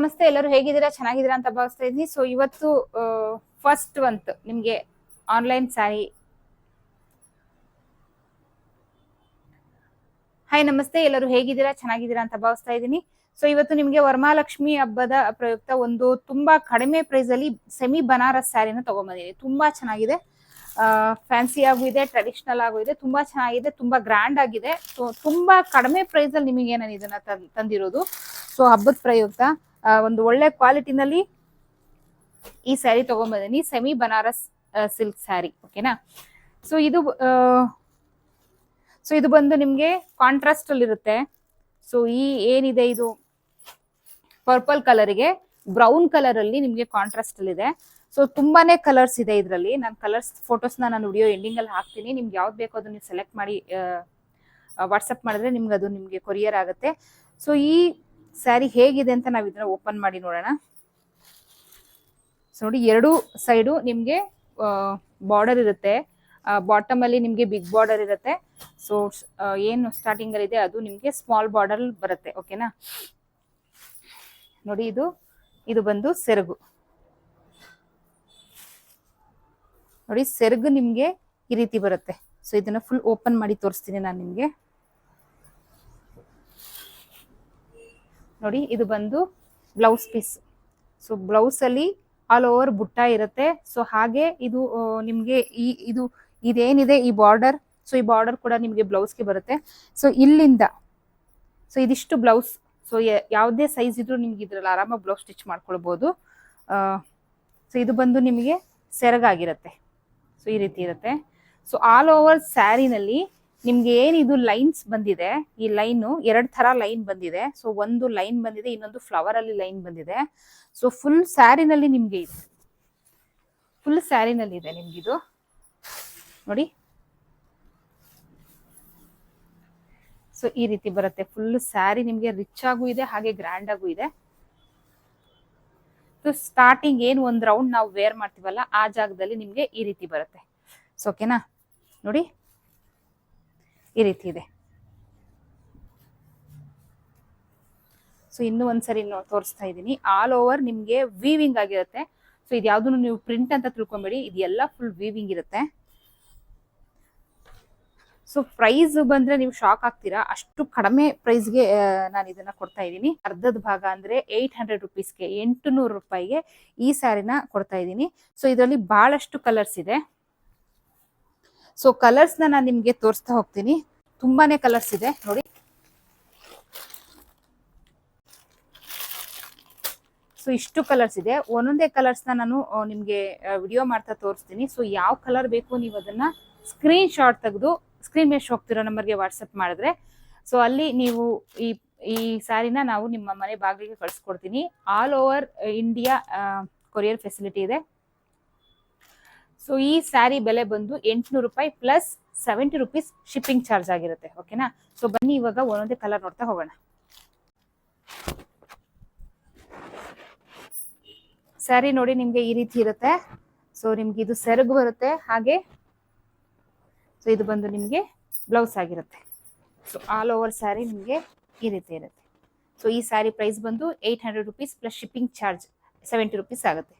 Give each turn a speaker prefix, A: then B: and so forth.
A: ನಮಸ್ತೆ, ಎಲ್ಲರೂ ಹೇಗಿದ್ದೀರಾ? ಚೆನ್ನಾಗಿದ್ದೀರಾ ಅಂತ ಭಾವಿಸ್ತಾ ಇದ್ದೀನಿ. ಸೊ ಇವತ್ತು ಫಸ್ಟ್ ಒಂತ್ ನಿಮಗೆ ಆನ್ಲೈನ್ ಸ್ಯಾರಿ ಹಾಯ್ ನಮಸ್ತೆ, ಎಲ್ಲರೂ ಹೇಗಿದ್ದೀರಾ? ಚೆನ್ನಾಗಿದ್ದೀರಾ ಅಂತ ಭಾವಿಸ್ತಾ ಇದ್ದೀನಿ. ಸೊ ಇವತ್ತು ನಿಮಗೆ ವರಮಹಾಲಕ್ಷ್ಮಿ ಹಬ್ಬದ ಪ್ರಯುಕ್ತ ಒಂದು ತುಂಬಾ ಕಡಿಮೆ ಪ್ರೈಸ್ ಅಲ್ಲಿ ಸೆಮಿ ಬನಾರಸ್ ಸ್ಯಾರಿನ ತಗೊಂಬಂದಿದ್ದೀನಿ. ತುಂಬಾ ಚೆನ್ನಾಗಿದೆ. ಫ್ಯಾನ್ಸಿ ಆಗು ಇದೆ ಟ್ರೆಡಿಷನಲ್ ಆಗು ಇದೆ. ತುಂಬಾ ಚೆನ್ನಾಗಿದೆ, ತುಂಬಾ ಗ್ರ್ಯಾಂಡ್ ಆಗಿದೆ. ಸೊ ತುಂಬಾ ಕಡಿಮೆ ಪ್ರೈಸ್ ಅಲ್ಲಿ ನಿಮಗೆ ನಾನು ಇದನ್ನ ತಂದಿರೋದು. ಸೊ ಹಬ್ಬದ ಪ್ರಯುಕ್ತ. ಒಂದು ಒಳ್ಳೆ ಕ್ವಾಲಿಟಿನಲ್ಲಿ ಈ ಸ್ಯಾರಿ ತಗೊಂಬಂದಿನಿ ಸೆಮಿ ಬನಾರಸ್ ಸಿಲ್ಕ್ ಸ್ಯಾರಿ, ಓಕೆನಾ? ಸೊ ಇದು ಸೊ ಇದು ಬಂದು ನಿಮಗೆ ಕಾಂಟ್ರಾಸ್ಟ್ ಅಲ್ಲಿ ಇರುತ್ತೆ. ಸೊ ಈ ಏನಿದೆ ಇದು? ಪರ್ಪಲ್ ಕಲರ್ಗೆ ಬ್ರೌನ್ ಕಲರ್ ಅಲ್ಲಿ ನಿಮಗೆ ಕಾಂಟ್ರಾಸ್ಟ್ ಅಲ್ಲಿ ಇದೆ. ಸೊ ತುಂಬಾನೇ ಕಲರ್ಸ್ ಇದೆ ಇದರಲ್ಲಿ. ನಾನು ಕಲರ್ಸ್ ಫೋಟೋಸ್ನ ನಾನು ವಿಡಿಯೋ ಎಂಡಿಂಗ್ ಅಲ್ಲಿ ಹಾಕ್ತೀನಿ. ನಿಮ್ಗೆ ಯಾವ್ದು ಬೇಕೋ ಅದನ್ನ ನೀವು ಸೆಲೆಕ್ಟ್ ಮಾಡಿ ವಾಟ್ಸಪ್ ಮಾಡಿದ್ರೆ ನಿಮ್ಗೆ ಅದು ನಿಮಗೆ ಕೊರಿಯರ್ ಆಗುತ್ತೆ. ಸೊ ಈ ಸ್ಯಾರಿ ಹೇಗಿದೆ ಅಂತ ನಾವು ಇದನ್ನ ಓಪನ್ ಮಾಡಿ ನೋಡೋಣ. ಸೊ ನೋಡಿ, ಎರಡು ಸೈಡು ನಿಮಗೆ ಬಾರ್ಡರ್ ಇರುತ್ತೆ. ಬಾಟಮ್ ಅಲ್ಲಿ ನಿಮಗೆ ಬಿಗ್ ಬಾರ್ಡರ್ ಇರುತ್ತೆ. ಸೊ ಏನು ಸ್ಟಾರ್ಟಿಂಗ್ ಅಲ್ಲಿ ಇದೆ ಅದು ನಿಮಗೆ ಸ್ಮಾಲ್ ಬಾರ್ಡರ್ ಬರುತ್ತೆ ಓಕೆನಾ ನೋಡಿ, ಇದು ಇದು ಬಂದು ಸೆರಗು. ನೋಡಿ, ಸೆರಗು ನಿಮಗೆ ಈ ರೀತಿ ಬರುತ್ತೆ. ಸೊ ಇದನ್ನ ಫುಲ್ ಓಪನ್ ಮಾಡಿ ತೋರಿಸ್ತೀನಿ ನಾನು ನಿಮಗೆ. ನೋಡಿ, ಇದು ಬಂದು ಬ್ಲೌಸ್ ಪೀಸ್. ಸೊ ಬ್ಲೌಸ್ ಅಲ್ಲಿ ಆಲ್ ಓವರ್ ಬುಟ್ಟ ಇರುತ್ತೆ. ಸೊ ಹಾಗೆ ಇದು ನಿಮ್ಗೆ ಈ, ಇದು, ಇದೇನಿದೆ ಈ ಬಾರ್ಡರ್ ಸೊ ಈ ಬಾರ್ಡರ್ ಕೂಡ ನಿಮಗೆ ಬ್ಲೌಸ್ಗೆ ಬರುತ್ತೆ. ಸೊ ಇಲ್ಲಿಂದ ಸೊ ಇದಿಷ್ಟು ಬ್ಲೌಸ್ ಸೊ ಯಾವುದೇ ಸೈಜ್ ಇದ್ರೂ ನಿಮ್ಗೆ ಇದ್ರಲ್ಲಿ ಆರಾಮಾಗಿ ಬ್ಲೌಸ್ ಸ್ಟಿಚ್ ಮಾಡ್ಕೊಳ್ಬೋದು. ಸೊ ಇದು ಬಂದು ನಿಮಗೆ ಸೆರಗಾಗಿರುತ್ತೆ. ಸೊ ಈ ರೀತಿ ಇರುತ್ತೆ. ಸೊ ಆಲ್ ಓವರ್ ಸ್ಯಾರಿನಲ್ಲಿ ನಿಮ್ಗೆ ಏನಿದು ಲೈನ್ಸ್ ಬಂದಿದೆ, ಈ ಲೈನು ಎರಡ್ ತರ ಲೈನ್ ಬಂದಿದೆ. ಸೊ ಒಂದು ಲೈನ್ ಬಂದಿದೆ, ಇನ್ನೊಂದು ಫ್ಲವರ್ ಅಲ್ಲಿ ಲೈನ್ ಬಂದಿದೆ. ಸೊ ಫುಲ್ ಸ್ಯಾರಿನಲ್ಲಿ ನಿಮ್ಗೆ ಇದೆ. ಫುಲ್ ಸ್ಯಾರಿನಲ್ಲಿ ಇದೆ ನಿಮ್ಗಿದು ನೋಡಿ. ಸೊ ಈ ರೀತಿ ಬರುತ್ತೆ. ಫುಲ್ ಸ್ಯಾರಿ ನಿಮ್ಗೆ ರಿಚ್ ಆಗೂ ಇದೆ, ಹಾಗೆ ಗ್ರ್ಯಾಂಡ್ ಆಗೂ ಇದೆ. ಸ್ಟಾರ್ಟಿಂಗ್ ಏನು ಒಂದ್ ರೌಂಡ್ ನಾವು ವೇರ್ ಮಾಡ್ತೀವಲ್ಲ, ಆ ಜಾಗದಲ್ಲಿ ನಿಮ್ಗೆ ಈ ರೀತಿ ಬರುತ್ತೆ. ಸೊ ಓಕೆನಾ ನೋಡಿ. ಈ ರೀತಿ ಇದೆ. ಸೊ ಇನ್ನೂ ಒಂದ್ಸರಿ ತೋರಿಸ್ತಾ ಇದ್ದೀನಿ. ಆಲ್ ಓವರ್ ನಿಮ್ಗೆ ವೀವಿಂಗ್ ಆಗಿರುತ್ತೆ. ಸೊ ಇದು ಯಾವ್ದು ನೀವು ಪ್ರಿಂಟ್ ಅಂತ ತಿಳ್ಕೊಬೇಡಿ. ಇದೆಲ್ಲ ಫುಲ್ ವೀವಿಂಗ್ ಇರುತ್ತೆ. ಸೊ ಪ್ರೈಸ್ ಬಂದ್ರೆ ನೀವು ಶಾಕ್ ಆಗ್ತೀರಾ? ಅಷ್ಟು ಕಡಿಮೆ ಪ್ರೈಸ್ಗೆ ನಾನು ಇದನ್ನ ಕೊಡ್ತಾ ಇದ್ದೀನಿ. ಅರ್ಧದ ಭಾಗ ಅಂದ್ರೆ ಏಯ್ಟ್ ಹಂಡ್ರೆಡ್ ರುಪೀಸ್ಗೆ ಎಂಟು ನೂರು ರೂಪಾಯಿಗೆ ಈ ಸ್ಯಾರಿನ ಕೊಡ್ತಾ ಇದ್ದೀನಿ. ಸೊ ಇದರಲ್ಲಿ ಬಹಳಷ್ಟು ಕಲರ್ಸ್ ಇದೆ. ಸೊ ಕಲರ್ಸ್ನ ನಾನು ನಿಮ್ಗೆ ತೋರಿಸ್ತಾ ಹೋಗ್ತೀನಿ. ತುಂಬಾನೇ ಕಲರ್ಸ್ ಇದೆ, ನೋಡಿ. ಸೊ ಇಷ್ಟು ಕಲರ್ಸ್ ಇದೆ. ಒಂದೊಂದೇ ಕಲರ್ಸ್ನ ನಾನು ನಿಮ್ಗೆ ವಿಡಿಯೋ ಮಾಡ್ತಾ ತೋರಿಸ್ತೀನಿ. ಸೊ ಯಾವ ಕಲರ್ ಬೇಕು ನೀವು ಅದನ್ನ ಸ್ಕ್ರೀನ್ ಶಾಟ್ ತೆಗೆದು ಸ್ಕ್ರೀನ್ ಮೇಲೆ ಹೋಗ್ತಿರೋ ನಂಬರ್ಗೆ ವಾಟ್ಸಪ್ ಮಾಡಿದ್ರೆ. ಸೊ ಅಲ್ಲಿ ನೀವು ಈ ಈ ಸ್ಯಾರಿನ ನಾವು ನಿಮ್ಮ ಮನೆ ಬಾಗಿಲಿಗೆ ಕಳಿಸ್ಕೊಡ್ತೀನಿ. All over India courier facility ಇದೆ. ಸೊ ಈ ಸ್ಯಾರಿ ಬೆಲೆ ಬಂದು ಎಂಟುನೂರು ರೂಪಾಯಿ plus seventy rupees shipping charge ಆಗಿರುತ್ತೆ ಓಕೆನಾ ಸೊ ಬನ್ನಿ ಇವಾಗ ಒಂದೊಂದೇ ಕಲರ್ ನೋಡ್ತಾ ಹೋಗೋಣ. ಸ್ಯಾರಿ ನೋಡಿ ನಿಮ್ಗೆ ಈ ರೀತಿ ಇರುತ್ತೆ. ಸೊ ನಿಮ್ಗೆ ಇದು ಸೆರಗು ಬರುತ್ತೆ, ಹಾಗೆ ಸೊ ಇದು ಬಂದು ನಿಮ್ಗೆ ಬ್ಲೌಸ್ ಆಗಿರುತ್ತೆ. ಸೊ ಆಲ್ ಓವರ್ ಸ್ಯಾರಿ ನಿಮ್ಗೆ ಈ ರೀತಿ ಇರುತ್ತೆ. ಸೊ ಈ ಸ್ಯಾರಿ ಪ್ರೈಸ್ ಬಂದು eight hundred rupees plus shipping charge seventy rupees ಆಗುತ್ತೆ.